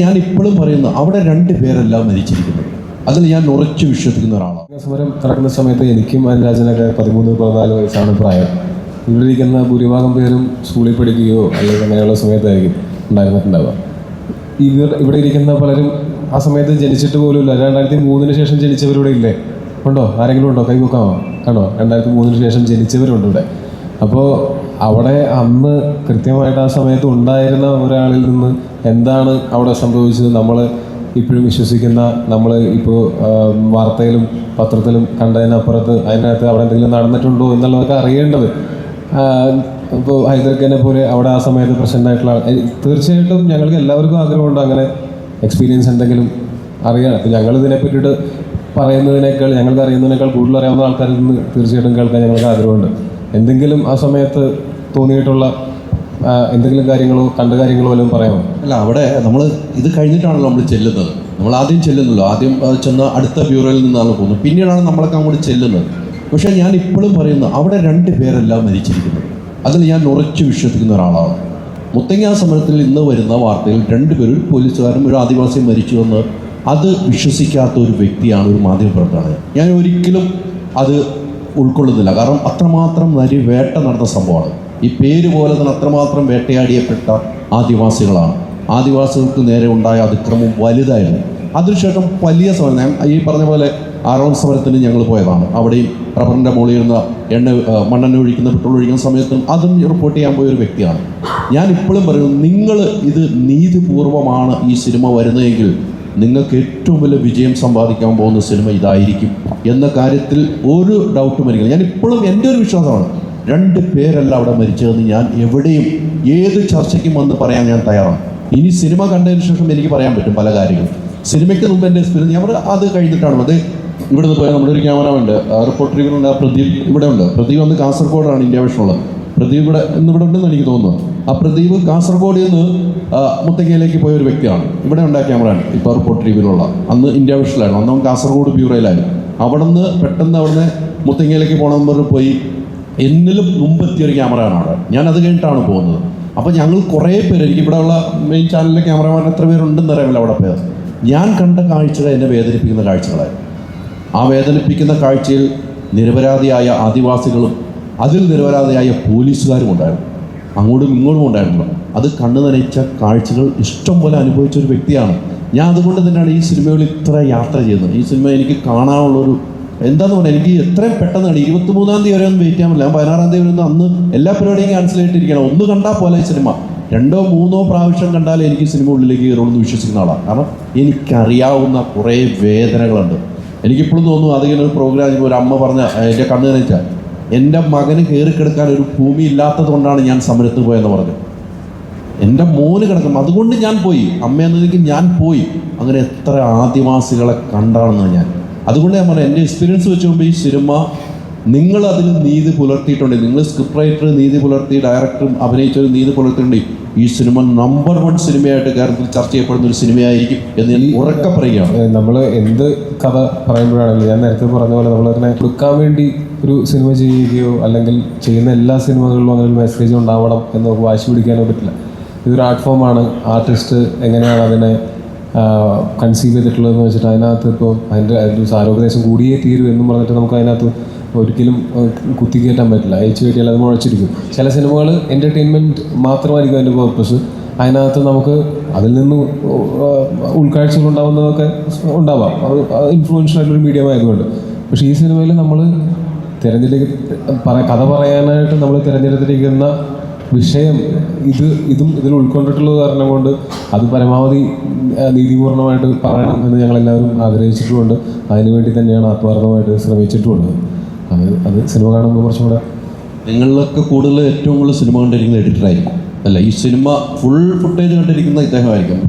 ഞാൻ ഇപ്പോഴും പറയുന്നു അവിടെ രണ്ട് പേരല്ല മരിച്ചിരിക്കുന്നത് അതിൽ ഞാൻ ഉറച്ചു വിശ്വസിക്കുന്ന ഒരാളാണ്. സമരം നടക്കുന്ന സമയത്ത് എനിക്കും അനുരാജനൊക്കെ പതിമൂന്ന് പതിനാല് വയസ്സാണ് പ്രായം. ഇവിടെ ഇരിക്കുന്ന ഭൂരിഭാഗം പേരും സ്കൂളിൽ പഠിക്കുകയോ അല്ലെങ്കിൽ അങ്ങനെയുള്ള സമയത്തായിരിക്കും ഉണ്ടായിരുന്നിട്ടുണ്ടാവുക. ഇവർ ഇവിടെ ഇരിക്കുന്ന പലരും ആ സമയത്ത് ജനിച്ചിട്ട് പോലും ഇല്ല. രണ്ടായിരത്തി മൂന്നിന് ശേഷം ജനിച്ചവരിവിടെ ഇല്ലേ? ഉണ്ടോ? ആരെങ്കിലും ഉണ്ടോ? കൈ നോക്കാമോ കണ്ടോ? രണ്ടായിരത്തി മൂന്നിന് ശേഷം ജനിച്ചവരുണ്ട് ഇവിടെ. അപ്പോൾ അവിടെ അന്ന് കൃത്യമായിട്ട് ആ സമയത്ത് ഉണ്ടായിരുന്ന ഒരാളിൽ നിന്ന് എന്താണ് അവിടെ സംഭവിച്ചത്? നമ്മൾ ഇപ്പോഴും വിശ്വസിക്കുന്ന നമ്മൾ ഇപ്പോൾ വാർത്തയിലും പത്രത്തിലും കണ്ടതിനപ്പുറത്ത് അതിനകത്ത് അവിടെ എന്തെങ്കിലും നടന്നിട്ടുണ്ടോ എന്നുള്ളതൊക്കെ അറിയേണ്ടത്. ഇപ്പോൾ ഹൈദർഖാനെ പോലെ അവിടെ ആ സമയത്ത് പ്രസന്റായിട്ടുള്ള തീർച്ചയായിട്ടും ഞങ്ങൾക്ക് എല്ലാവർക്കും ആഗ്രഹമുണ്ട് അങ്ങനെ എക്സ്പീരിയൻസ് എന്തെങ്കിലും അറിയണം അപ്പോൾ ഞങ്ങൾ ഇതിനെ പറ്റിയിട്ട് പറയുന്നതിനേക്കാൾ ഞങ്ങൾക്ക് അറിയുന്നതിനേക്കാൾ കൂടുതൽ അറിയാവുന്ന ആൾക്കാരിൽ നിന്ന് തീർച്ചയായിട്ടും കേൾക്കാൻ ഞങ്ങൾക്ക് ആഗ്രഹമുണ്ട്. എന്തെങ്കിലും ആ സമയത്ത് തോന്നിയിട്ടുള്ള എന്തെങ്കിലും കാര്യങ്ങളോ കണ്ട കാര്യങ്ങളോ വല്ലതും പറയാമോ? അല്ല അവിടെ നമ്മൾ ഇത് കഴിഞ്ഞിട്ടാണല്ലോ നമ്മൾ ചെല്ലുന്നത്. നമ്മൾ ആദ്യം ചെല്ലുന്നല്ലോ. ആദ്യം ചെന്ന് അടുത്ത ബ്യൂറോയിൽ നിന്നാണ് പോകുന്നത്. പിന്നീടാണ് നമ്മളൊക്കെ അങ്ങോട്ട് ചെല്ലുന്നത്. പക്ഷേ ഞാൻ ഇപ്പോഴും പറയുന്നു അവിടെ രണ്ട് പേരല്ല മരിച്ചിരിക്കുന്നത് അതിൽ ഞാൻ ഉറച്ചു വിശ്വസിക്കുന്ന ഒരാളാണ്. മുത്തങ്ങ സമരത്തിൽ ഇന്ന് വരുന്ന വാർത്തയിൽ രണ്ടുപേരും ഒരു പോലീസുകാരനും ഒരു ആദിവാസിയും മരിച്ചു എന്ന് അത് വിശ്വസിക്കാത്ത ഒരു വ്യക്തിയാണ് ഒരു മാധ്യമപ്രവർത്തകൻ ഞാൻ ഒരിക്കലും അത് ഉൾക്കൊള്ളുന്നില്ല. കാരണം അത്രമാത്രം നരി വേട്ട നടന്ന സംഭവമാണ്. ഈ പേര് പോലെ തന്നെ അത്രമാത്രം വേട്ടയാടിയപ്പെട്ട ആദിവാസികളാണ്. ആദിവാസികൾക്ക് നേരെ ഉണ്ടായ അതിക്രമം വലുതായിരുന്നു. അതിനുശേഷം വലിയ സമരം ഈ പറഞ്ഞ പോലെ ആറോൺ സമരത്തിന് ഞങ്ങൾ പോയതാണ്. അവിടെയും റബ്ബറിന്റെ മുകളിൽ ഇരുന്ന എണ്ണ മണ്ണെണ്ണ ഒഴിക്കുന്ന പെട്രോൾ ഒഴിക്കുന്ന സമയത്തും അതും റിപ്പോർട്ട് ചെയ്യാൻ പോയ ഒരു വ്യക്തിയാണ്. ഞാൻ ഇപ്പോഴും പറയുന്നു നിങ്ങൾ ഇത് നീതിപൂർവമാണ് ഈ സിനിമ വരുന്നതെങ്കിൽ നിങ്ങൾക്ക് ഏറ്റവും വലിയ വിജയം സമ്പാദിക്കാൻ പോകുന്ന സിനിമ ഇതായിരിക്കും എന്ന കാര്യത്തിൽ ഒരു ഡൗട്ടും വരികയില്ല ഞാൻ ഇപ്പോഴും എന്റെ ഒരു വിശ്വാസമാണ് രണ്ട് പേരല്ല അവിടെ മരിച്ചതെന്ന് ഞാൻ എവിടെയും ഏത് ചർച്ചയ്ക്കും വന്ന് പറയാൻ ഞാൻ തയ്യാറാണ്. ഇനി സിനിമ കണ്ടതിന് ശേഷം എനിക്ക് പറയാൻ പറ്റും പല കാര്യങ്ങളും. സിനിമയ്ക്ക് മുമ്പ് എന്റെ എക്സ്പീരിയൻസ് ഞാൻ അത് കഴിഞ്ഞിട്ടാണ് അത് ഇവിടുന്ന് പോയാൽ നമ്മുടെ ഒരു ക്യാമറ ഉണ്ട്. റിപ്പോർട്ട് ആ പ്രദീപ് ഇവിടെ ഉണ്ട്. പ്രദീപ് വന്ന് കാസർഗോഡാണ് ഇന്ത്യ വിഷനുള്ളത് പ്രദീപ് ഇവിടെ ഇന്ന് ഇവിടെ ഉണ്ടെന്ന് എനിക്ക് തോന്നുന്നു ആ പ്രദീപ് കാസർഗോഡിൽ നിന്ന് മുത്തങ്ങയിലേക്ക് പോയ ഒരു വ്യക്തിയാണ്. ഇവിടെ ഉണ്ടായ ക്യാമറയാണ് ഇപ്പോൾ റിപ്പോർട്ടർ ടീവിലുള്ള അന്ന് ഇന്ത്യ വിഷനിലായിരുന്നു അന്ന് കാസർഗോഡ് ബ്യൂറോയിലായിരുന്നു അവിടെ നിന്ന് പെട്ടെന്ന് അവിടുന്ന് മുത്തങ്ങയിലേക്ക് പോകണമെന്ന് പറഞ്ഞ് പോയി എന്നിലും മുമ്പെത്തിയ ഒരു ക്യാമറയാണ് അവിടെ ഞാൻ അത് കഴിഞ്ഞിട്ടാണ് പോകുന്നത്. അപ്പോൾ ഞങ്ങൾ കുറേ പേര് എനിക്ക് ഇവിടെ ഉള്ള മെയിൻ ചാനലിലെ ക്യാമറമാൻ എത്ര പേരുണ്ടെന്ന് അറിയാമല്ല അവിടെ പേർ ഞാൻ കണ്ട കാഴ്ചകൾ എന്നെ വേദനിപ്പിക്കുന്ന കാഴ്ചകളെ ആ വേദനിപ്പിക്കുന്ന കാഴ്ചയിൽ നിരപരാധിയായ ആദിവാസികളും അതിൽ നിരപരാധിയായ പോലീസുകാരും ഉണ്ടായിരുന്നു. അങ്ങോട്ടും ഇങ്ങോട്ടും ഉണ്ടായിരുന്നു. അത് കണ്ണു നനയിച്ച കാഴ്ചകൾ ഇഷ്ടം പോലെ അനുഭവിച്ച ഒരു വ്യക്തിയാണ്. ഞാൻ അതുകൊണ്ട് തന്നെയാണ് ഈ സിനിമകളിൽ ഇത്ര യാത്ര ചെയ്യുന്നത്. ഈ സിനിമ എനിക്ക് കാണാനുള്ളൊരു എന്താന്ന് പറഞ്ഞാൽ എനിക്ക് എത്രയും പെട്ടെന്നാണ് ഇരുപത്തി മൂന്നാം തീയതി വരെ ഒന്നും വെയിറ്റ് ചെയ്യാൻ പറ്റില്ല. ഞാൻ പതിനാറാം തീയതി വരെ അന്ന് എല്ലാ പരിപാടിയും ക്യാൻസൽ ആയിട്ടിരിക്കണം ഒന്ന് കണ്ടാൽ പോലെ സിനിമ രണ്ടോ മൂന്നോ പ്രാവശ്യം കണ്ടാലേ എനിക്ക് സിനിമ ഉള്ളിലേക്ക് കയറുള്ളൂ എന്ന് വിശ്വസിക്കുന്ന ആളാണ്. കാരണം എനിക്കറിയാവുന്ന കുറേ വേദനകളുണ്ട്. എനിക്കിപ്പോഴും തോന്നുന്നു അതിങ്ങനെ ഒരു പ്രോഗ്രാം ഒരു അമ്മ പറഞ്ഞ എന്റെ കണ്ണ് നനച്ചാൽ എന്റെ മകന് കയറിക്കിടക്കാൻ ഒരു ഭൂമി ഇല്ലാത്തത് കൊണ്ടാണ് ഞാൻ സമരത്ത് പോയെന്ന് പറഞ്ഞു. എന്റെ മോന് കിടക്കും അതുകൊണ്ട് ഞാൻ പോയി. അമ്മ എന്നതിലേക്ക് ഞാൻ പോയി. അങ്ങനെ എത്ര ആദിവാസികളെ കണ്ടാണെന്ന് ഞാൻ. അതുകൊണ്ട് ഞാൻ പറഞ്ഞു എന്റെ എക്സ്പീരിയൻസ് വെച്ച് നോക്കുമ്പോൾ ഈ സിനിമ നിങ്ങൾ അതിൽ നീതി പുലർത്തിയിട്ടുണ്ട്. നിങ്ങൾ സ്ക്രിപ്റ്റ് റൈറ്റർ നീതി പുലർത്തി ഡയറക്ടറും അഭിനയിച്ചൊരു നീതി പുലർത്തിയിട്ടുണ്ട്. ഈ സിനിമ നമ്പർ വൺ സിനിമയായിട്ട് കേരളത്തിൽ ചർച്ച ചെയ്യപ്പെടുന്ന ഒരു സിനിമയായിരിക്കും എന്ന് ഞാൻ ഉറക്കെ പറയുകയാണ്. നമ്മൾ എന്ത് കഥ പറയുമ്പോഴാണെങ്കിലും ഞാൻ നേരത്തെ പറഞ്ഞ പോലെ നമ്മൾ നമ്മളതിനെ കൊടുക്കാൻ വേണ്ടി ഒരു സിനിമ ചെയ്യുകയോ അല്ലെങ്കിൽ ചെയ്യുന്ന എല്ലാ സിനിമകളിലും അങ്ങനെ ഒരു മെസ്സേജ് ഉണ്ടാവണം എന്ന് വാശി പിടിക്കാനോ പറ്റില്ല. ഇതൊരു ആർട്ട് ഫോമാണ് ആർട്ടിസ്റ്റ് എങ്ങനെയാണ് അതിനെ കൺസീവ് ചെയ്തിട്ടുള്ളതെന്ന് വെച്ചിട്ട് അതിനകത്ത് ഇപ്പോൾ അതിന്റെ ഒരു സാരോപദേശം കൂടിയേ തീരൂ എന്നും പറഞ്ഞിട്ട് നമുക്ക് അതിനകത്ത് ഒരിക്കലും കുത്തി കയറ്റാൻ പറ്റില്ല. അയച്ചു കയറ്റിയാൽ അത് മുഴച്ചിരിക്കും. ചില സിനിമകൾ എന്റർടൈൻമെന്റ് മാത്രമായിരിക്കും അതിന്റെ പർപ്പസ് അതിനകത്ത് നമുക്ക് അതിൽ നിന്ന് ഉൾക്കാഴ്ചകൾ ഉണ്ടാവുന്നതൊക്കെ ഉണ്ടാവാം. അത് ഇൻഫ്ലുവൻഷ്യൽ ആയിട്ടൊരു മീഡിയം ആയതുകൊണ്ട്. പക്ഷേ ഈ സിനിമയിൽ നമ്മൾ തിരഞ്ഞെടുക്ക കഥ പറയാനായിട്ട് നമ്മൾ തിരഞ്ഞെടുത്തിരിക്കുന്ന വിഷയം ഇത് ഇതും ഇതിൽ ഉൾക്കൊണ്ടിട്ടുള്ളത് കാരണം കൊണ്ട് അത് പരമാവധി നീതിപൂർണമായിട്ട് പറയണം എന്ന് ഞങ്ങളെല്ലാവരും ആഗ്രഹിച്ചിട്ടുമുണ്ട്. അതിനുവേണ്ടി തന്നെയാണ് ആത്മാർത്ഥമായിട്ട് ശ്രമിച്ചിട്ടുമുള്ളത് അത് അത് സിനിമ കാണുമ്പോൾ കുറച്ചും കൂടെ നിങ്ങളിലൊക്കെ കൂടുതൽ ഏറ്റവും കൂടുതൽ സിനിമ കണ്ടിരിക്കുന്ന എഡിറ്ററായിരിക്കും അല്ല ഈ സിനിമ ഫുൾ ഫുട്ടേജ് കണ്ടിരിക്കുന്ന ഇദ്ദേഹമായിരിക്കും.